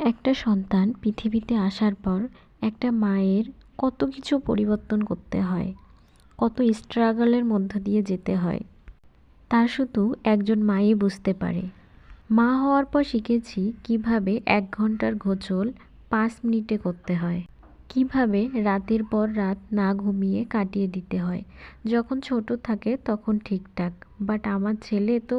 একটা সন্তান পৃথিবীতে আসার পর একটা মায়ের কত কিছু পরিবর্তন করতে হয়, কত স্ট্রাগলের মধ্য দিয়ে যেতে হয়, তা শুধু একজন মাই বুঝতে পারে। মা হওয়ার পর শিখেছি কীভাবে এক ঘণ্টার গোসল পাঁচ মিনিটে করতে হয়, কীভাবে রাতের পর রাত না ঘুমিয়ে কাটিয়ে দিতে হয়। যখন ছোট থাকে তখন ঠিকঠাক বাট আমার ছেলে তো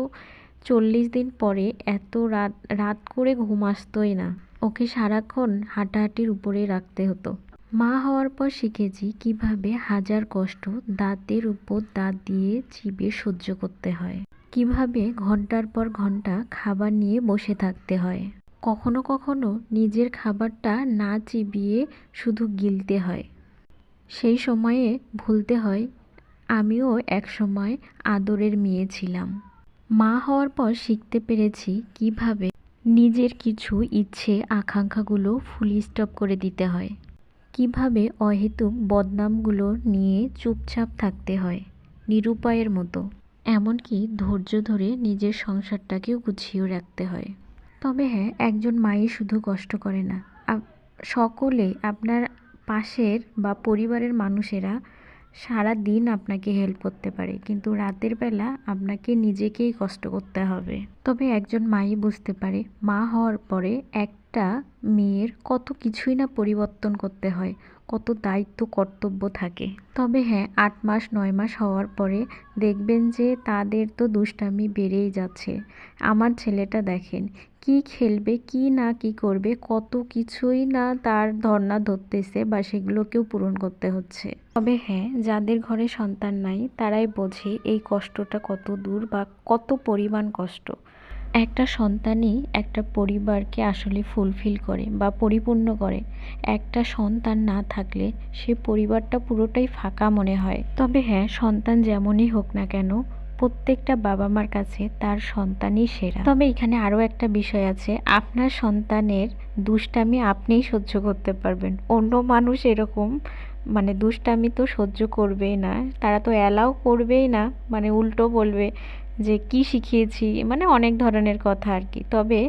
চল্লিশ দিন পরে এত রাত রাত করে ঘুম আসতোই না। ওকে সারাক্ষণ হাঁটাহাঁটির উপরে রাখতে হতো। মা হওয়ার পর শিখেছি কীভাবে হাজার কষ্ট দাঁতের উপর দাঁত দিয়ে চিবিয়ে সহ্য করতে হয়। কীভাবে ঘণ্টার পর ঘণ্টা খাবার নিয়ে বসে থাকতে হয়। কখনো কখনো নিজের খাবারটা না চিবিয়ে শুধু গিলতে হয়। সেই সময়ে ভুলতে হয়, আমিও এক সময় আদরের মেয়ে ছিলাম। মা হওয়ার পর শিখতে পেরেছি কীভাবে নিজের কিছু ইচ্ছে আকাঙ্ক্ষাগুলো ফুল স্টপ করে দিতে হয়। কীভাবে অহেতুক বদনামগুলো নিয়ে চুপচাপ থাকতে হয় নিরুপায়ের মতো। এমনকি ধৈর্য ধরে নিজের সংসারটাকেও গুছিয়ে রাখতে হয়। তবে হ্যাঁ একজন মাই শুধু কষ্ট করে না। সকলে আপনার পাশের বা পরিবারের মানুষেরা সারা দিন আপনাকে হেল্প করতে পারে, কিন্তু রাতের বেলা আপনাকে নিজেকেই কষ্ট করতে হবে। তবে একজন মাই বুঝতে পারে, মা হওয়ার পরে একটা মেয়ের কত কিছুই না পরিবর্তন করতে হয়। কত দায়িত্ব, কর্তব্য থাকে। তবে হ্যাঁ আট মাস, নয় মাস হওয়ার পরে দেখবেন যে তাদের তো দুষ্টামি বেড়েই যাচ্ছে। আমার ছেলেটা দেখেন, কি খেলবে, কি না কি করবে, কত কিছুই না তার ধর্না ধরতেছে বা সেগুলোকেও পূরণ করতে হচ্ছে। তবে হ্যাঁ যাদের ঘরে সন্তান নাই, তারাই বোঝে এই কষ্টটা কত দূর বা কত পরিমাণ কষ্ট। একটা সন্তানই একটা পরিবারকে আসলে ফুলফিল করে বা পরিপূর্ণ করে। একটা সন্তান না থাকলে সে পরিবারটা পুরোটাই ফাঁকা মনে হয়। তবে হ্যাঁ সন্তান যেমনই হোক না কেন, প্রত্যেকটা বাবা মার কাছে তার সন্তানই সেরা। তবে এখানে আরও একটা বিষয় আছে, আপনার সন্তানের দুষ্টামি আপনিই সহ্য করতে পারবেন। অন্য মানুষ এরকম মানে দুষ্টামি তো সহ্য করবেই না, তারা তো অ্যালাও করবেই না মানে উল্টো বলবে যে কি শিখিয়েছি মানে অনেক ধরনের কথা আর কি তবে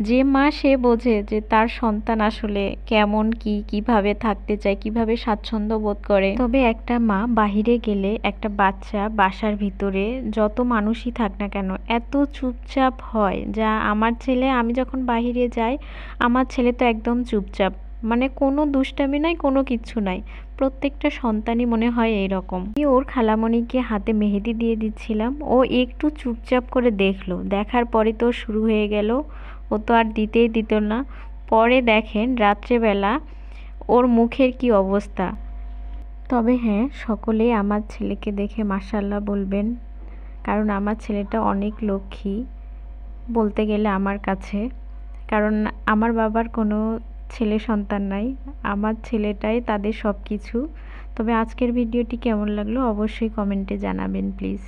যে মা সে বোঝে যে তার সন্তান আসলে কেমন, কি, কীভাবে থাকতে চায়, কীভাবে স্বাচ্ছন্দ্য বোধ করে। তবে একটা মা বাহিরে গেলে, একটা বাচ্চা বাসার ভিতরে যত মানুষই থাক না কেন, এত চুপচাপ হয় যা আমার ছেলে, আমি যখন বাহিরে যাই, আমার ছেলে তো একদম চুপচাপ। মানে কোনো দুষ্টামি নাই, কোনো কিচ্ছু নাই। প্রত্যেকটা সন্তানই মনে হয় এইরকম। আমি ওর খালামণিকে হাতে মেহেদি দিয়ে দিচ্ছিলাম। ও একটু চুপচাপ করে দেখল। দেখার পরে তো শুরু হয়ে গেল। ও তো আর দিতেই দিত না। পরে দেখেন রাত্রেবেলা ওর মুখের কি অবস্থা। তবে হ্যাঁ সকলেই আমার ছেলেকে দেখে মাসাল্লাহ বলবেন। কারণ আমার ছেলেটা অনেক লক্ষ্মী বলতে গেলে আমার কাছে। কারণ আমার বাবার কোনো ছেলে সন্তান নাই, আমার ছেলেটাই তাদের সব কিছু তবে আজকের ভিডিওটি কেমন লাগল অবশ্যই কমেন্টে জানাবেন, প্লিজ।